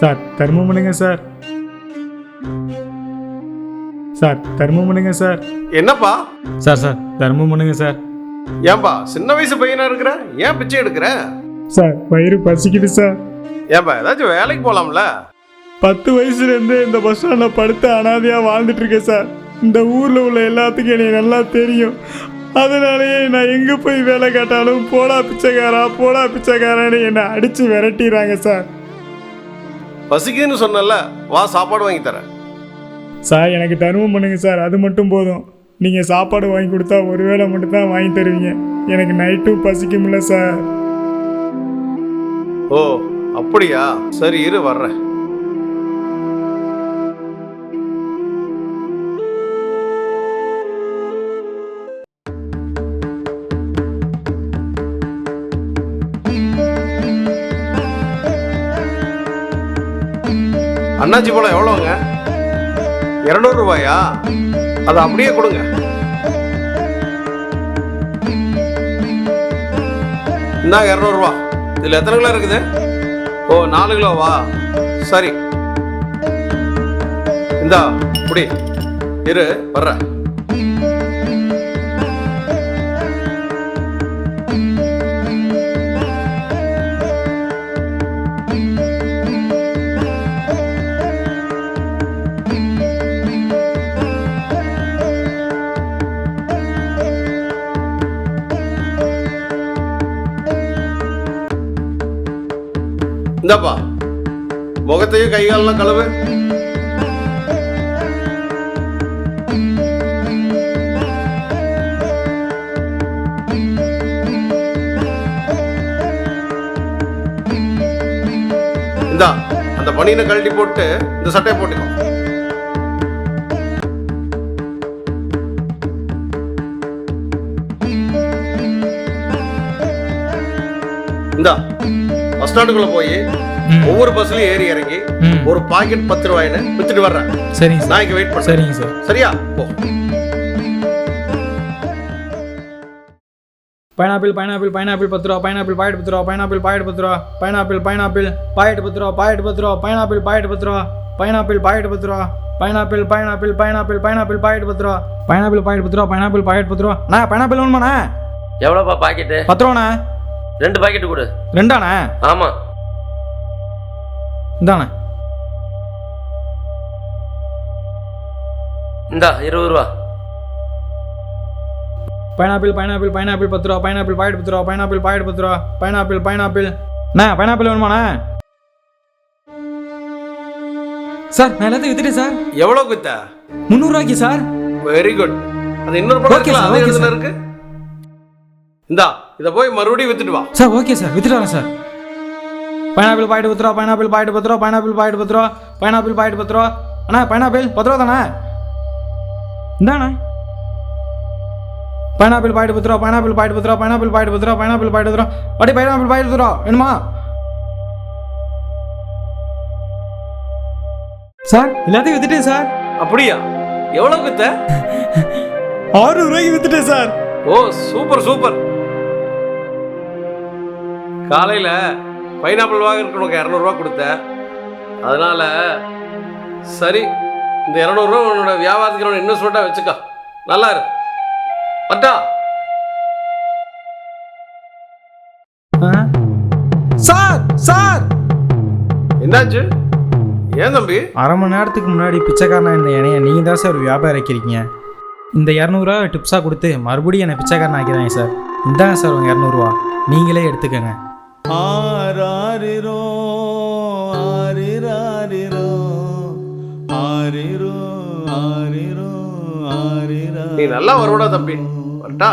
Sir தர்மம் பண்ணுங்க sir. Sir தர்மம் பண்ணுங்க சார். என்னப்பா? Sir sir. தர்மம் பண்ணுங்க சார். ஏன்பா சின்ன வயசு பையனா இருக்கிற? ஏன் பிச்சை எடுக்கிற? சார் வயிறு பசிக்குது சார். ஏன்பா ஏதாச்சும் வேலைக்கு போலாம்ல? பத்து வயசுல இருந்து இந்த பஸ் ஸ்டாண்ட்ல படுத்து அனாதையா வாழ்ந்துட்டு இருக்கேன் சார். இந்த ஊர்ல உள்ள எல்லாத்துக்கும் என்னை நல்லா தெரியும். அதனாலயே நான் எங்க போய் வேலை கேட்டாலும் போடா பிச்சைக்காரா போடா பிச்சைக்காரான்னு என்னை அடிச்சு விரட்டிடுறாங்க சார். பசிக்குதுன்னு சொன்னல வா சாப்பாடு வாங்கி தரேன். சார் எனக்கு தர்மம் பண்ணுங்க சார் அது மட்டும் போதும். நீங்க சாப்பாடு வாங்கி கொடுத்தா ஒரு வேளை மட்டும் தான் வாங்கி தருவீங்க. எனக்கு நைட்டும் பசிக்கும்ல சார். ஓ அப்படியா? சரி இரு வர்றேன். அண்ணாச்சி பழம் எவ்வளோங்க இரநூறு ரூபாயா? அதை அப்படியே கொடுங்க. இந்தாங்க இரநூறுவா இதில் எத்தனை கிலோ இருக்குது? ஓ நாலு கிலோவா? சரி. இந்தா இப்படி இரு வர்றேன். இந்தாப்பா. முகத்தையும் கை காலெல்லாம் கழுவு. இந்தா அந்த பனியனை கழட்டி போட்டு இந்த சட்டையை போட்டுக்கோ. இந்தா. பஸ் ஸ்டாண்டுக்குள்ள போய் ஒவ்வொரு பஸ்லயும் ஏறி இறங்கி. ஒரு பாக்கெட் பத்து ரூபாய்னு வித்துட்டு வர்றேன் சரிங்க நான் இங்க வெயிட் பண்றேன் சரிங்க சார் சரியா போ பைனாப்பிள் பைனாப்பிள் பைனாப்பிள் பத்து ரூபா பைனாப்பிள் பாக்கெட் பத்து ரூபா பைனாப்பிள் பாக்கெட் பத்து ரூபா பைனாப்பிள் பைனாப்பிள் பாக்கெட் பத்து ரூபா பாக்கெட் பத்து ரூபா பைனாப்பிள் பாக்கெட் பத்து ரூபா பைனாப்பிள் பாக்கெட் பத்து ரூபா pineapple pineapple pineapple pineapple packet பத்து ரூபா பைனாப்பிள் பாக்கெட் பத்து ரூபா பைனாப்பிள் பாக்கெட் பத்து ரூபா அண்ணா பைனாப்பிள் வேணுமாண்ணா எவ்வளோப்பா பாக்கெட்டு பத்து ரூபாண்ணா ரெண்டு பாக்கெட்டு கொடு. ரெண்டாண்ணா? ஆமாம் இந்தாண்ணா. இந்தா இருபது ரூபா. பைனாப்பிள் பைனாப்பிள் பைனாப்பிள் பத்து ரூபா பைனாப்பிள் பாக்கெட் பத்து ரூபா பைனாப்பிள் பாக்கெட் பத்து ரூபா பைனாப்பிள் பைனாப்பிள். அண்ணா பைனாப்பிள் வேணுமாண்ணா? சார் நான் எல்லாத்தையும் வித்துட்டேன் சார். எவ்வளவு வித்த? முந்நூறுரூவாய்க்கு சார். வெரி குட் அது இன்னொரு படம். இருக்கு? இந்தா. இத போய் மறுபடியும் வித்துட்டு வா. சார் ஓகே சார் வித்துட்டு வரேன் சார். பைனாப்பிள் பாக்கெட் பத்து ரூபா பைனாப்பிள் பாக்கெட் பத்து ரூபா பைனாப்பிள் பாக்கெட் பத்து ரூபா பைனாப்பிள் பாக்கெட் பத்து ரூபா அண்ணா பைனாப்பிள் பத்து ரூபா தானே? இந்தாண்ணா. பைனாப்பிள் பாக்கெட் பத்து ரூபா பைனாப்பிள் பாக்கெட் பத்து ரூபா பைனாப்பிள் பாக்கெட் பத்து ரூபா பைனாப்பிள் பாக்கெட் பத்து ரூபா அடி பைனாப்பிள் பாக்கெட் பத்து ரூபா வேணுமா? சார் எல்லாத்தையும் வித்துட்டேன் சார். அப்படியா? எவ்வளவு வித்த? ஆறு ரூபாய்க்கு வித்துட்டேன் சார். ஓ சூப்பர் சூப்பர் காலையில பைனாப்பிள் வாங்குறதுக்கு உனக்கு இரநூறுவா கொடுத்த. அதனால சரி இந்த இரநூறுவா உன்னோட வியாபாரத்துக்கு இன்வெஸ்ட்மெண்ட்டாக வச்சுக்கோ. நல்லா இரு. பட்டா. ஆ? Sir sir. என்னாச்சு? ஏன் தம்பி? அரை மணி நேரத்துக்கு முன்னாடி பிச்சைக்காரனா இந்த இணைய நீங்கள் தான் சார் வியாபாரம் வைக்கிறீங்க. இந்த இரநூறுவா டிப்ஸாக கொடுத்து மறுபடியும் என்னை பிச்சைக்காரன் ஆக்கிறாங்க சார். இந்தாங்க சார் உங்கள் இரநூறுவா. நீங்களே எடுத்துக்கங்க. ஆராரிரோ ஆரிராரிரோ ஆரிரோ ஆரிரோ ஆரிரா. நீ நல்லா வருவடா தம்பி வரட்டா